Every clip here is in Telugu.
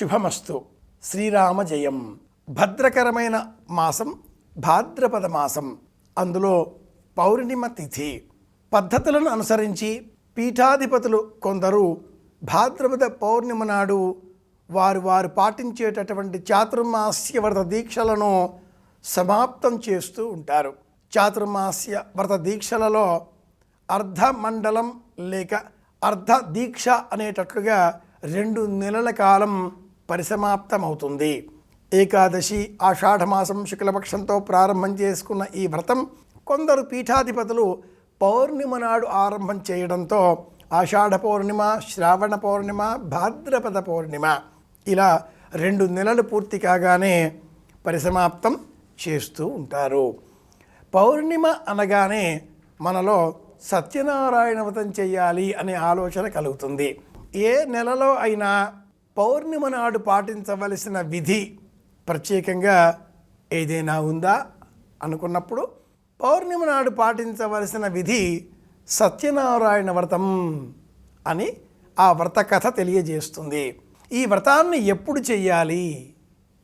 శుభమస్తు. శ్రీరామ జయం భద్రకరమైన మాసం భాద్రపద మాసం. అందులో పౌర్ణిమ తిథి. పద్ధతులను అనుసరించి పీఠాధిపతులు కొందరు భాద్రపద పౌర్ణిమ నాడు వారు వారు పాటించేటటువంటి చాతుర్మాస్య వ్రత దీక్షలను సమాప్తం చేస్తూ ఉంటారు. చాతుర్మాస్య వ్రత దీక్షలలో అర్ధ మండలం లేక అర్ధ దీక్ష అనేటట్లుగా రెండు నెలల కాలం పరిసమాప్తమవుతుంది. ఏకాదశి ఆషాఢమాసం శుక్లపక్షంతో ప్రారంభం చేసుకున్న ఈ వ్రతం కొందరు పీఠాధిపతులు పౌర్ణిమ నాడు ఆరంభం చేయడంతో ఆషాఢ పౌర్ణిమ శ్రావణ పౌర్ణిమ భాద్రపద పౌర్ణిమ ఇలా రెండు నెలలు పూర్తి కాగానే పరిసమాప్తం చేస్తూ ఉంటారు. పౌర్ణిమ అనగానే మనలో సత్యనారాయణ వ్రతం చేయాలి అనే ఆలోచన కలుగుతుంది. ఏ నెలలో అయినా పౌర్ణిమ నాడు పాటించవలసిన విధి ప్రత్యేకంగా ఏదైనా ఉందా అనుకున్నప్పుడు పౌర్ణిమ నాడు పాటించవలసిన విధి సత్యనారాయణ వ్రతం అని ఆ వ్రత కథ తెలియజేస్తుంది. ఈ వ్రతాన్ని ఎప్పుడు చెయ్యాలి?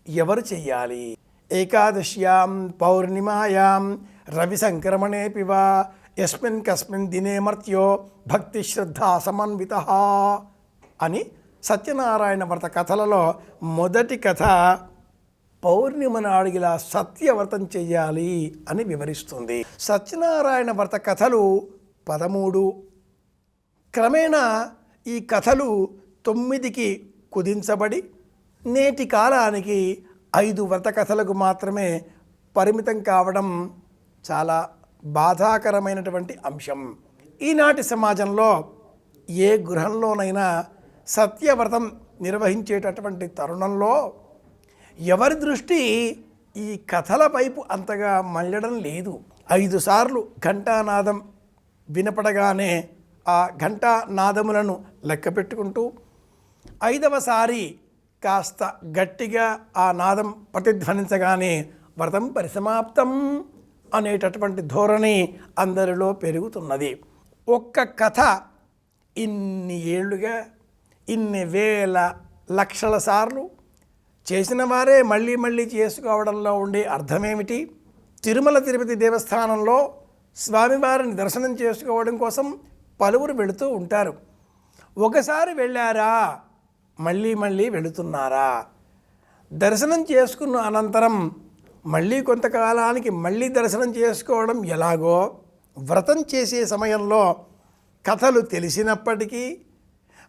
ఎవరు చెయ్యాలి? ఏకాదశ్యాం పౌర్ణిమాయాం రవి సంక్రమణే పివా యస్మిన్ కస్మిన్ దినే మర్త్యో భక్తి శ్రద్ధ సమన్విత అని సత్యనారాయణ వ్రత కథలలో మొదటి కథ పౌర్ణిమ నాడు ఇలా సత్యవ్రతం చెయ్యాలి అని వివరిస్తుంది. సత్యనారాయణ వ్రత కథలు పదమూడు. క్రమేణా ఈ కథలు తొమ్మిదికి కుదించబడి నేటి కాలానికి ఐదు వ్రత కథలకు మాత్రమే పరిమితం కావడం చాలా బాధాకరమైనటువంటి అంశం. ఈనాటి సమాజంలో ఏ గృహంలోనైనా సత్యవ్రతం నిర్వహించేటటువంటి తరుణంలో ఎవరి దృష్టి ఈ కథల వైపు అంతగా మళ్ళడం లేదు. ఐదు సార్లు ఘంటానాదం వినపడగానే ఆ ఘంటానాదములను లెక్క పెట్టుకుంటూ ఐదవసారి కాస్త గట్టిగా ఆ నాదం ప్రతిధ్వనించగానే వ్రతం పరిసమాప్తం అనేటటువంటి ధోరణి అందరిలో పెరుగుతున్నది. ఒక్క కథ ఇన్ని ఏళ్ళుగా ఇన్ని వేల లక్షల సార్లు చేసిన వారే మళ్ళీ మళ్ళీ చేసుకోవడంలో ఉండే అర్థమేమిటి? తిరుమల తిరుపతి దేవస్థానంలో స్వామివారిని దర్శనం చేసుకోవడం కోసం పలువురు వెళుతూ ఉంటారు. ఒకసారి వెళ్ళారా? మళ్ళీ మళ్ళీ వెళుతున్నారా? దర్శనం చేసుకున్న అనంతరం మళ్ళీ కొంతకాలానికి మళ్ళీ దర్శనం చేసుకోవడం ఎలాగో? వ్రతం చేసే సమయంలో కథలు తెలిసినప్పటికీ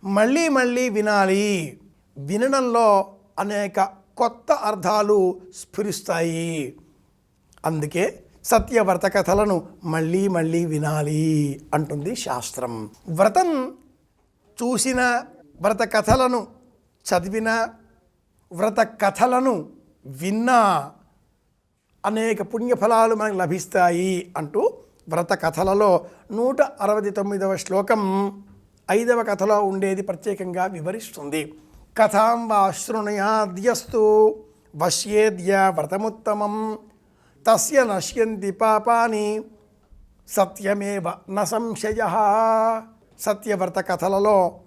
మళ్ళీ మళ్ళీ వినాలి. వినడంలో అనేక కొత్త అర్థాలు స్ఫురిస్తాయి. అందుకే సత్యవ్రత కథలను మళ్ళీ మళ్ళీ వినాలి అంటుంది శాస్త్రం. వ్రతం చూసిన వ్రత కథలను చదివిన వ్రత కథలను విన్నా అనేక పుణ్యఫలాలు మనకు లభిస్తాయి అంటూ వ్రత కథలలో నూట అరవై తొమ్మిదవ శ్లోకం ఐదవ కథలో ఉండేది ప్రత్యేకంగా వివరిస్తుంది. కథాం వా శృణయాద్యస్తు వశ్యేద్య వ్రతముత్తమం తస్య నశ్యంతి పాపాని సత్యమేవ న సంశయ. సత్యవ్రత కథలలో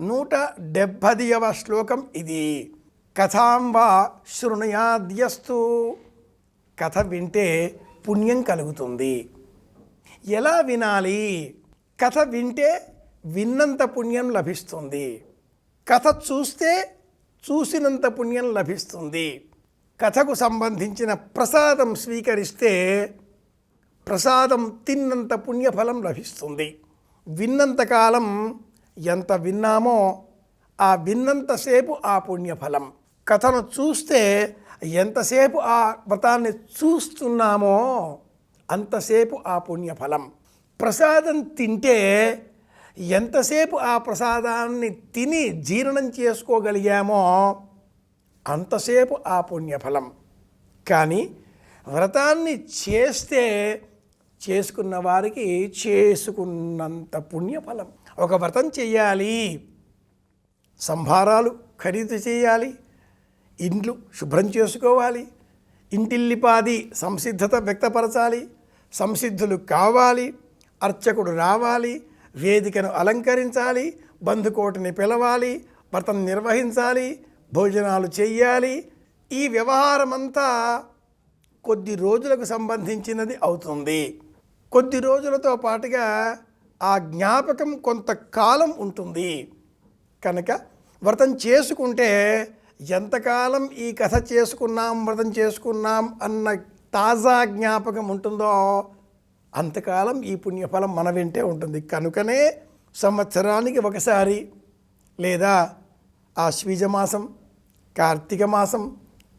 నూట డెబ్భదియవ శ్లోకం ఇది. కథాం వా శృణయాద్యస్తు కథ వింటే పుణ్యం కలుగుతుంది. ఎలా వినాలి? కథ వింటే విన్నంత పుణ్యం లభిస్తుంది. కథ చూస్తే చూసినంత పుణ్యం లభిస్తుంది. కథకు సంబంధించిన ప్రసాదం స్వీకరిస్తే ప్రసాదం తిన్నంత పుణ్యఫలం లభిస్తుంది. విన్నంతకాలం ఎంత విన్నామో ఆ విన్నంతసేపు ఆ పుణ్యఫలం. కథను చూస్తే ఎంతసేపు ఆ వ్రతాన్ని చూస్తున్నామో అంతసేపు ఆ పుణ్యఫలం. ప్రసాదం తింటే ఎంతసేపు ఆ ప్రసాదాన్ని తిని జీర్ణం చేసుకోగలిగామో అంతసేపు ఆ పుణ్యఫలం. కానీ వ్రతాన్ని చేస్తే చేసుకున్న వారికి చేసుకున్నంత పుణ్యఫలం. ఒక వ్రతం చేయాలి సంభారాలు ఖరీదు చేయాలి ఇండ్లు శుభ్రం చేసుకోవాలి ఇంటిల్లిపాది సంసిద్ధత వ్యక్తపరచాలి సంసిద్ధులు కావాలి అర్చకుడు రావాలి వేదికను అలంకరించాలి బంధుకోటిని పిలవాలి వ్రతం నిర్వహించాలి భోజనాలు చెయ్యాలి. ఈ వ్యవహారం అంతా కొద్ది రోజులకు సంబంధించినది అవుతుంది. కొద్ది రోజులతో పాటుగా ఆ జ్ఞాపకం కొంతకాలం ఉంటుంది. కనుక వ్రతం చేసుకుంటే ఎంతకాలం ఈ కథ చేసుకున్నాం వ్రతం చేసుకున్నాం అన్న తాజా జ్ఞాపకం ఉంటుందో అంతకాలం ఈ పుణ్యఫలం మన వెంటే ఉంటుంది. కనుకనే సంవత్సరానికి ఒకసారి లేదా ఆశ్వీజ మాసం కార్తీక మాసం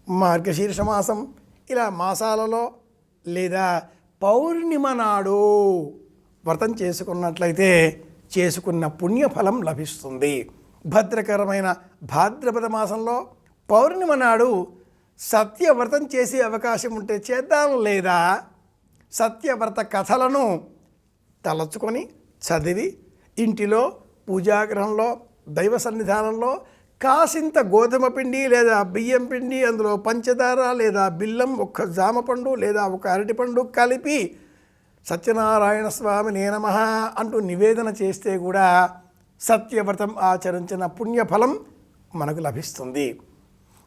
మార్గశీర్ష మాసం ఇలా మాసాలలో లేదా పౌర్ణిమ నాడు వ్రతం చేసుకున్నట్లయితే చేసుకున్న పుణ్యఫలం లభిస్తుంది. భద్రకరమైన భాద్రపద మాసంలో పౌర్ణిమ నాడు సత్యవ్రతం చేసే అవకాశం ఉంటే చేద్దాం లేదా సత్యవ్రత కథలను తలచుకొని చదివి ఇంటిలో పూజాగ్రహంలో దైవ సన్నిధానంలో కాసింత గోధుమ పిండి లేదా బియ్యం పిండి అందులో పంచదార లేదా బిల్లం ఒక్క జామ పండు లేదా ఒక అరటిపండు కలిపి సత్యనారాయణ స్వామి నేనమ అంటూ నివేదన చేస్తే కూడా సత్యవ్రతం ఆచరించిన పుణ్యఫలం మనకు లభిస్తుంది.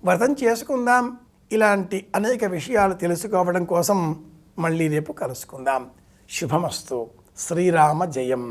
వ్రతం చేసుకుందాం. ఇలాంటి అనేక విషయాలు తెలుసుకోవడం కోసం మళ్ళీ రేపు కలుసుకుందాం. శుభమస్తు. శ్రీరామ జయం.